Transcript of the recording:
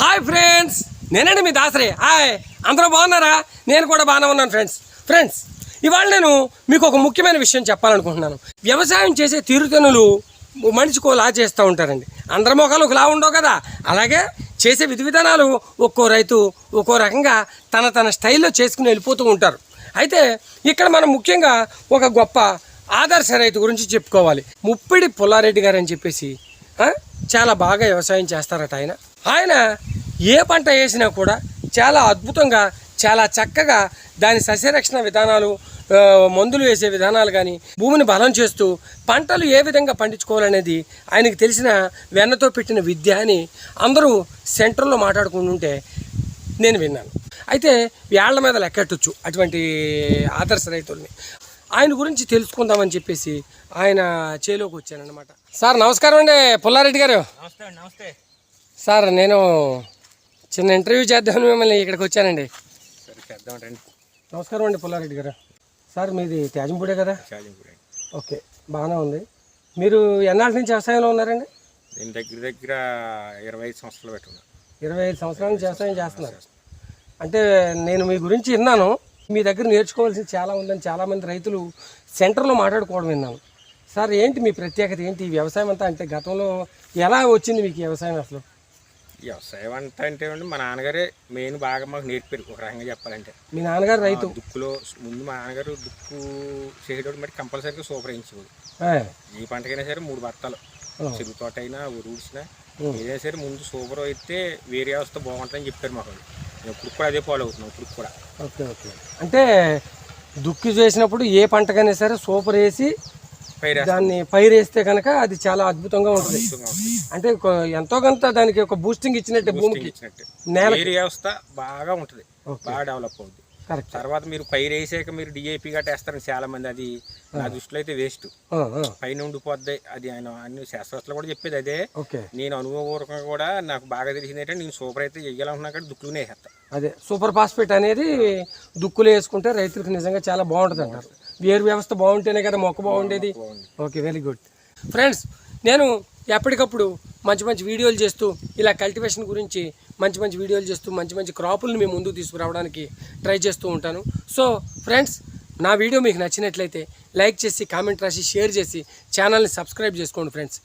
Hi friends నేనండి మీ Dasari. Hi అందరూ బాగున్నారా? నేను కూడా బాగానే ఉన్నాను ఫ్రెండ్స్. ఫ్రెండ్స్ ఇవాళ నేను మీకు ఒక ముఖ్యమైన విషయం చెప్పాలనుకుంటున్నాను. వ్యవసాయం చేసే తీరుతనులు మనిషికో లా చేస్తూ ఉంటారండి. అందరి మొఖాలు ఒకలా ఉండవు కదా. అలాగే చేసే విధి విధానాలు ఒక్కో రైతు ఒక్కో రకంగా తన తన స్టైల్లో చేసుకుని వెళ్ళిపోతూ ఉంటారు. అయితే ఇక్కడ మనం ముఖ్యంగా ఒక గొప్ప ఆదర్శ రైతు గురించి చెప్పుకోవాలి. ముప్పిడి పుల్లారెడ్డి గారు అని చెప్పేసి చాలా బాగా వ్యవసాయం చేస్తారట ఆయన. ఆయన ఏ పంట వేసినా కూడా చాలా అద్భుతంగా చాలా చక్కగా దాని సస్యరక్షణ విధానాలు మందులు వేసే విధానాలు కానీ భూమిని బలం చేస్తూ పంటలు ఏ విధంగా పండించుకోవాలనేది ఆయనకి తెలిసిన వెన్నతో పెట్టిన విద్య అని అందరూ సెంటర్లో మాట్లాడుకుంటుంటే నేను విన్నాను. అయితే వేళ్ళ మీద లెక్కెట్టచ్చు అటువంటి ఆదర్శ రైతుల్ని. ఆయన గురించి తెలుసుకుందామని చెప్పేసి ఆయన చేలోకి వచ్చానన్నమాట. సార్ నమస్కారం అండి. పుల్లారెడ్డి గారు. నమస్తే నమస్తే. సార్ నేను చిన్న ఇంటర్వ్యూ చేద్దామని మిమ్మల్ని ఇక్కడికి వచ్చానండి. సరే చేద్దాం రండి. నమస్కారం అండి పుల్లారెడ్డి గారు. సార్ మీది తేజంపూడే కదా? చాలింపుడు ఓకే బాగానే ఉంది. మీరు ఎన్నాళ్ళ నుంచి వ్యవసాయంలో ఉన్నారండి? నేను దగ్గర దగ్గర ఇరవై ఐదు సంవత్సరాలు పెట్టుకున్నా. ఇరవై ఐదు సంవత్సరాల నుంచి వ్యవసాయం చేస్తున్నారు. అంటే నేను మీ గురించి విన్నాను. మీ దగ్గర నేర్చుకోవాల్సింది చాలా ఉందని చాలామంది రైతులు సెంటర్లో మాట్లాడుకోవడం విన్నాను. సార్ ఏంటి మీ ప్రత్యేకత? ఏంటి ఈ వ్యవసాయం అంతా? అంటే గతంలో ఎలా వచ్చింది మీకు ఈ వ్యవసాయం అసలు? వ్యవసాయం అంతా అంటే అండి మా నాన్నగారే మెయిన్ బాగా మాకు నేర్పారు ఒక రకంగా చెప్పాలంటే. మీ నాన్నగారు రైతు? దుక్కులో ముందు మా నాన్నగారు దుక్కు చేసేటప్పుడు మరి కంపల్సరీగా సూపర్ వేయించేవాడు ఈ పంటకైనా సరే మూడు బత్తాలు. చెరుకు తోట అయినా ఊడ్చినా ఉం. ఏదైనా సరే ముందు సూపర్ అయితే వేరే వ్యవస్థ బాగుంటుందని చెప్పారు మాకు ఇప్పుడు కూడా అదే ఫాలో అవుతున్నాం ఇప్పుడు కూడా. Okay okay. అంటే దుక్కి చేసినప్పుడు ఏ పంటకైనా సరే సూపర్ వేసి దాన్ని పైరు వేస్తే కనుక అది చాలా అద్భుతంగా ఉంటుంది. అంటే ఎంతో కొంత దానికి ఒక బూస్టింగ్ ఇచ్చినట్టే భూమికి నేల వ్యవస్థ బాగా ఉంటుంది. బాగా డెవలప్ అవుతుంది తర్వాత మీరు పైరు వేసాక మీరు డిఏపి గట్రా వేస్తారు చాలా మంది అది నా దృష్టిలో అయితే వేస్ట్ పైన ఉండిపోద్ది. అది ఆయన అన్ని శాస్త్రవేత్తలు కూడా చెప్పేది అదే. నేను అనుభవపూర్వకంగా కూడా నాకు బాగా తెలిసింది ఏంటంటే నేను సూపర్ అయితే చెయ్యాలనుకున్నా కానీ దుక్కులోనే వేసేస్తా అదే సూపర్ ఫాస్ఫేట్ అనేది దుక్కులు వేసుకుంటే రైతులకు నిజంగా చాలా బాగుంటుంది అంటారు వేరు వ్యవస్థ బాగుంటేనే కదా మొక్క బాగుండేది. ఓకే వెరీ గుడ్ ఫ్రెండ్స్ నేను ఎప్పటికప్పుడు మంచి మంచి వీడియోలు చేస్తూ ఇలా కల్టివేషన్ గురించి మంచి మంచి వీడియోలు చేస్తూ మంచి మంచి క్రాపులను మేము ముందుకు తీసుకురావడానికి ట్రై చేస్తూ ఉంటాను. సో ఫ్రెండ్స్ నా వీడియో మీకు నచ్చినట్లయితే లైక్ చేసి కామెంట్ రాసి షేర్ చేసి ఛానల్ని సబ్స్క్రైబ్ చేసుకోండి ఫ్రెండ్స్